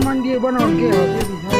সালমান দিয়ে বানাও কে হবে?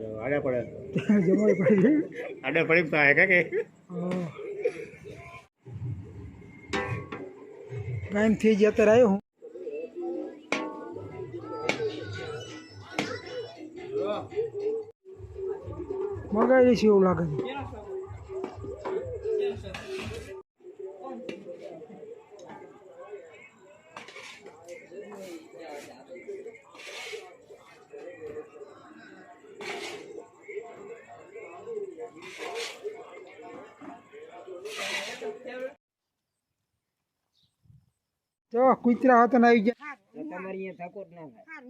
આડે પડે. જમાઈ પડી આડે પડી તો હે કે હા. ગામથી જ અત્યારે આવ્યો હું. મગાવી છે એવું લાગે છે. જો કુતરા હતો ને આવી ગયા. તમારી અહીંયા થકો ના થાય